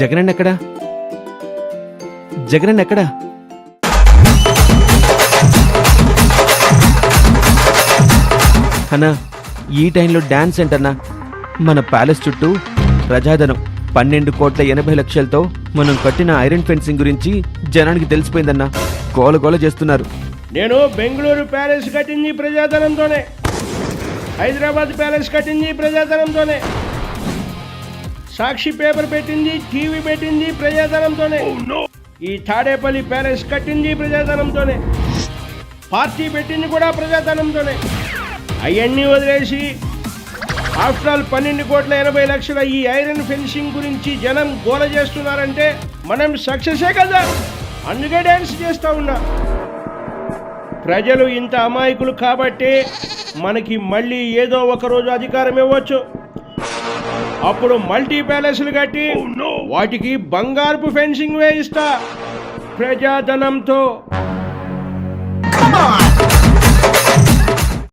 జగనన్న ఎక్కడా? జగనన్న ఎక్కడా? అన్నా ఈ టైంలో డ్యాన్స్ ఏంటన్నా? మన ప్యాలెస్ చుట్టూ ప్రజాధనం. పన్నెండు కోట్ల ఎనభై లక్షలతో మనం కట్టిన ఐరన్ ఫెన్సింగ్ గురించి జనానికి తెలిసిపోయిందన్నా. గోల గోల చేస్తున్నారు. నేను బెంగళూరు ప్యాలెస్ కట్టింది ప్రజాధనంతోనే. హైదరాబాద్ ప్యాలెస్ కట్టింది ప్రజాధనంతోనే. సాక్షి పేపర్ పెట్టింది టీవీ పెట్టింది ప్రజాధనంతోనే. ఈ తాడేపల్లి ప్యాలెస్ కట్టింది ప్రజాధనంతోనే. పార్టీ పెట్టింది కూడా ప్రజాధనంతోనే. అవన్నీ వదిలేసి ఆఫ్టర్ ఆల్ పన్నెండు కోట్ల ఎనభై లక్షల ఈ ఐరన్ ఫెన్సింగ్ గురించి జనం గోల చేస్తున్నారంటే మనం సక్సెసే కదా. అందుకే డ్యాన్స్ చేస్తా ఉన్నా. ప్రజలు ఇంత అమాయకులు కాబట్టి మనకి మళ్ళీ ఏదో ఒక రోజు అధికారం ఇవ్వచ్చు. అప్పుడు మల్టీ ప్యాలెస్లు కట్టి వాటికి బంగారుపు ఫెన్సింగ్ వేయిస్తా. ప్రజాధనంతో